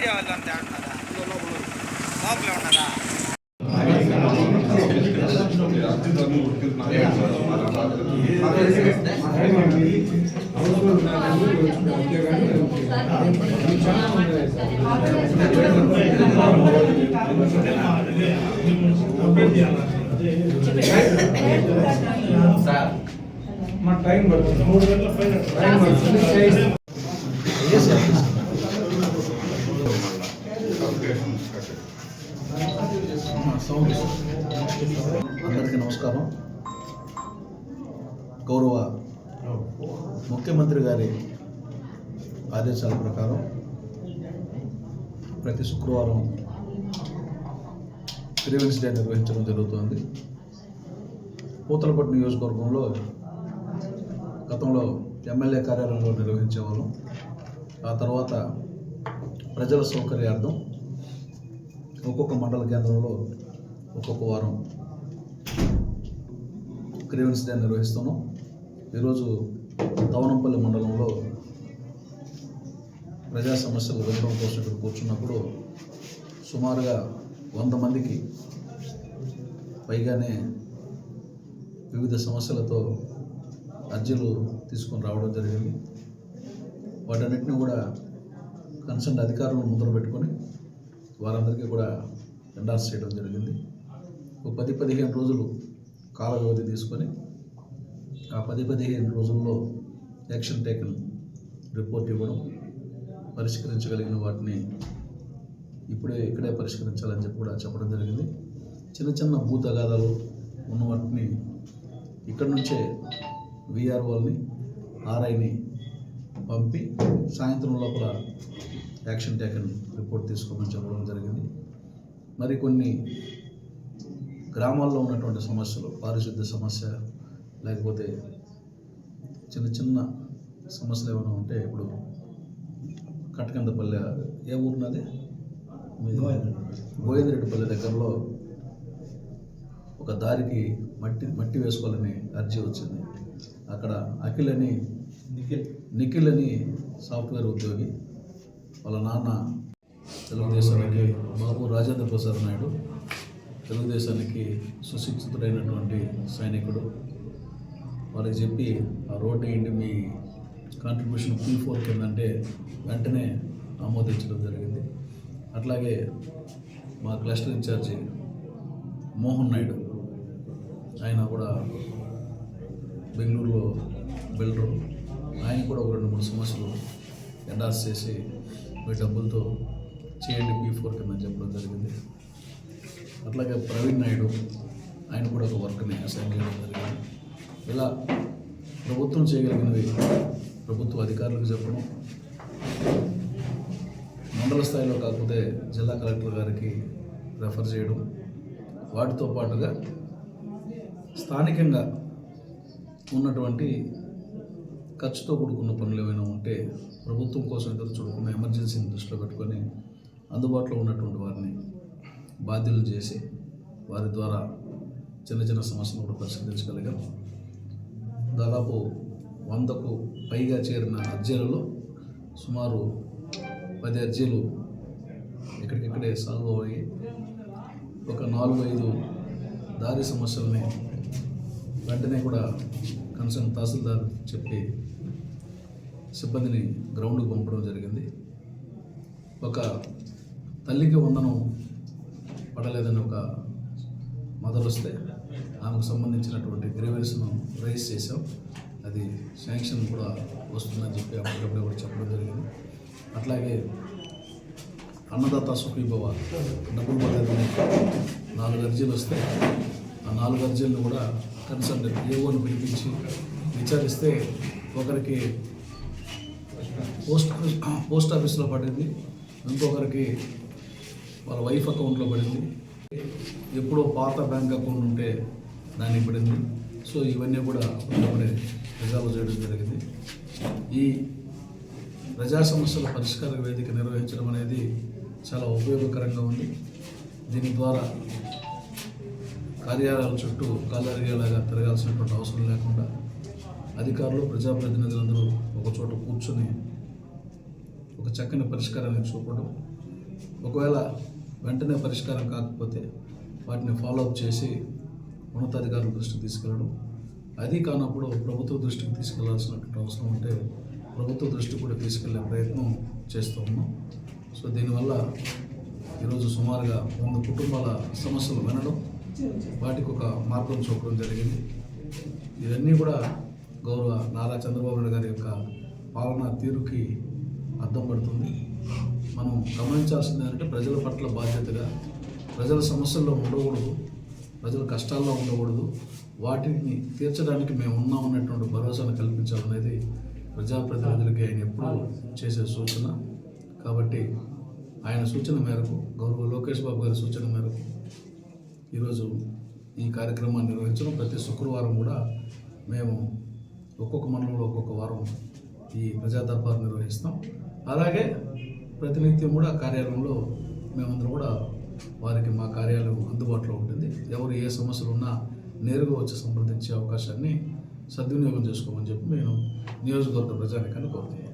Media వాళ్ళు అంతే అంటున్నారా లోపలే ఉన్నారా మా టైం పడుతుంది మూడు గంటల పైన టైం పడుతుంది అందరికీ నమస్కారం. గౌరవ ముఖ్యమంత్రి గారి ఆదేశాల ప్రకారం ప్రతి శుక్రవారం గ్రీవెన్స్ డే నిర్వహించడం జరుగుతుంది. పూతలపట్టు నియోజకవర్గంలో గతంలో ఎమ్మెల్యే కార్యాలయంలో నిర్వహించేవాళ్ళం. ఆ తర్వాత ప్రజల సౌకర్యార్థం ఒక్కొక్క మండల కేంద్రంలో ఒక్కొక్క వారం గ్రీవెన్స్ డే నిర్వహిస్తున్నాం. ఈరోజు తవనంపల్లి మండలంలో ప్రజా సమస్యలు వినడం కోసం ఇక్కడ కూర్చున్నప్పుడు సుమారుగా వంద మందికి పైగానే వివిధ సమస్యలతో అర్జీలు తీసుకొని రావడం జరిగింది. వాటన్నిటిని కూడా కన్సర్న్ అధికారులను ముందర పెట్టుకొని వారందరికీ కూడా ఎండార్స్ చేయడం జరిగింది. ఒక పది పదిహేను రోజులు కాల వ్యవధి తీసుకొని ఆ పది పదిహేను రోజుల్లో యాక్షన్ టేకన్ రిపోర్ట్ ఇవ్వడం పరిష్కరించగలిగిన వాటిని ఇప్పుడే ఇక్కడే పరిష్కరించాలని చెప్పి కూడా చెప్పడం జరిగింది. చిన్న చిన్న భూ తగాదాలు ఉన్న వాటిని ఇక్కడి నుంచే విఆర్ఓల్ని ఆర్ఐని పంపి సాయంత్రం లోపల యాక్షన్ టేకన్ రిపోర్ట్ తీసుకోమని చెప్పడం జరిగింది. మరి కొన్ని గ్రామాల్లో ఉన్నటువంటి సమస్యలు పారిశుద్ధ్య సమస్య లేకపోతే చిన్న చిన్న సమస్యలు ఏమైనా ఉంటే ఇప్పుడు కటకందపల్లె ఏ ఊరున్నది గోవిందరెడ్డిపల్లి దగ్గరలో ఒక దారికి మట్టి మట్టి వేసుకోవాలని అర్జీ వచ్చింది. అక్కడ అఖిల్ అని నిఖిల్. నిఖిల్ అని సాఫ్ట్వేర్ ఉద్యోగి వాళ్ళ నాన్న తెలుగుదేశానికి బాబు రాజేంద్ర ప్రసాద్ నాయుడు తెలుగుదేశానికి సుశిక్షితుడైనటువంటి సైనికుడు. వారికి చెప్పి ఆ రోడ్డు ఏంటి మీ కాంట్రిబ్యూషన్ పీ ఫోర్ కిందంటే వెంటనే ఆమోదించడం జరిగింది. అట్లాగే మా క్లస్టర్ ఇన్ఛార్జి మోహన్ నాయుడు ఆయన కూడా బెంగళూరులో బిల్డరు. ఆయన కూడా ఒక రెండు మూడు సమస్యలు ఎండార్స్ చేసి మీ డబ్బులతో చేయండి పీ ఫోర్ కింద చెప్పడం జరిగింది. అట్లాగే ప్రవీణ్ నాయుడు ఆయన కూడా ఒక వర్క్ని అసైన్ చేయడం జరిగింది. ఇలా ప్రభుత్వం చేయగలిగినవి ప్రభుత్వ అధికారులకు చెప్పడం మండల స్థాయిలో కాకపోతే జిల్లా కలెక్టర్ గారికి రెఫర్ చేయడం వాటితో పాటుగా స్థానికంగా ఉన్నటువంటి ఖర్చుతో కూడుకున్న పనులు ఏమైనా ఉంటే ప్రభుత్వం కోసం ఎదురు చూడకుండా ఎమర్జెన్సీని దృష్టిలో పెట్టుకొని అందుబాటులో ఉన్నటువంటి వారిని బాధ్యులు చేసి వారి ద్వారా చిన్న చిన్న సమస్యలను కూడా పరిష్కరించగలిగాం. దాదాపు వందకు పైగా చేరిన అర్జీలలో సుమారు పది అర్జీలు ఇక్కడికిక్కడే సాల్వ్ అయ్యి ఒక నాలుగు ఐదు దారి సమస్యల్ని వెంటనే కూడా కన్సర్న్ తహసీల్దార్ చెప్పి సిబ్బందిని గ్రౌండ్కి పంపడం జరిగింది. ఒక తల్లికి వందనం పడలేదని ఒక మదర్ వస్తే ఆమెకు సంబంధించినటువంటి గ్రీవెన్స్ను రైజ్ చేశాం. అది శాంక్షన్ కూడా వస్తుందని చెప్పి అప్పటికప్పుడు కూడా చెప్పడం జరిగింది. అట్లాగే అన్నదాత సుఖీభవ డబ్బులు పడలేదని నాలుగు అర్జీలు వస్తే ఆ నాలుగు అర్జీలను కూడా కన్సర్న్ ఏఓని పిలిపించి విచారిస్తే ఒకరికి పోస్ట్ పోస్ట్ ఆఫీస్లో పడింది ఇంకొకరికి వాళ్ళ వైఫ్ అకౌంట్లో పడింది. ఎప్పుడో పాత బ్యాంక్ అకౌంట్ ఉంటే దానికి పడింది. సో ఇవన్నీ కూడా అప్పటికప్పుడే రిజాల్వ్ చేయడం జరిగింది. ఈ ప్రజా సమస్యల పరిష్కార వేదిక నిర్వహించడం అనేది చాలా ఉపయోగకరంగా ఉంది. దీని ద్వారా కార్యాలయాల చుట్టూ కాలరిగేలాగా తిరగాల్సినటువంటి అవసరం లేకుండా అధికారులు ప్రజాప్రతినిధులందరూ ఒక చోట కూర్చొని ఒక చక్కని పరిష్కారాన్ని చూపడం ఒకవేళ వెంటనే పరిష్కారం కాకపోతే వాటిని ఫాలోఅప్ చేసి ఉన్నతాధికారుల దృష్టికి తీసుకెళ్ళడం అది కానప్పుడు ప్రభుత్వ దృష్టికి తీసుకెళ్ళాల్సినటువంటి అవసరం ఉంటే ప్రభుత్వ దృష్టికి కూడా తీసుకెళ్ళే ప్రయత్నం చేస్తూ ఉన్నాం. సో దీనివల్ల ఈరోజు సుమారుగా వంద కుటుంబాల సమస్యలు వినడం వాటికి ఒక మార్గం చూపడం జరిగింది. ఇవన్నీ కూడా గౌరవ నారా చంద్రబాబు నాయుడు గారి యొక్క పాలనా తీరుకి అర్థం పడుతుంది. మనం గమనించాల్సింది ఏంటంటే ప్రజల పట్ల బాధ్యతగా ప్రజల సమస్యల్లో ఉండకూడదు ప్రజల కష్టాల్లో ఉండకూడదు వాటిని తీర్చడానికి మేము ఉన్నాం అన్నటువంటి భరోసాను కల్పించాలనేది ప్రజాప్రతినిధులకి ఆయన ఎప్పుడూ చేసే సూచన. కాబట్టి ఆయన సూచన మేరకు గౌరవ లోకేష్ బాబు గారి సూచన మేరకు ఈరోజు ఈ కార్యక్రమాన్ని నిర్వహించడం. ప్రతి శుక్రవారం కూడా మేము ఒక్కొక్క మండలంలో ఒక్కొక్క వారం ఈ ప్రజా దర్బార్ నిర్వహిస్తాం. అలాగే ప్రతినిత్యం కూడా కార్యాలయంలో మేమందరం కూడా వారికి మా కార్యాలయం అందుబాటులో ఉంటుంది. ఎవరు ఏ సమస్యలు ఉన్నా నేరుగా వచ్చి సంప్రదించే అవకాశాన్ని సద్వినియోగం చేసుకోమని చెప్పి నేను నియోజకవర్గ ప్రజానికాన్ని కోరుతున్నాను.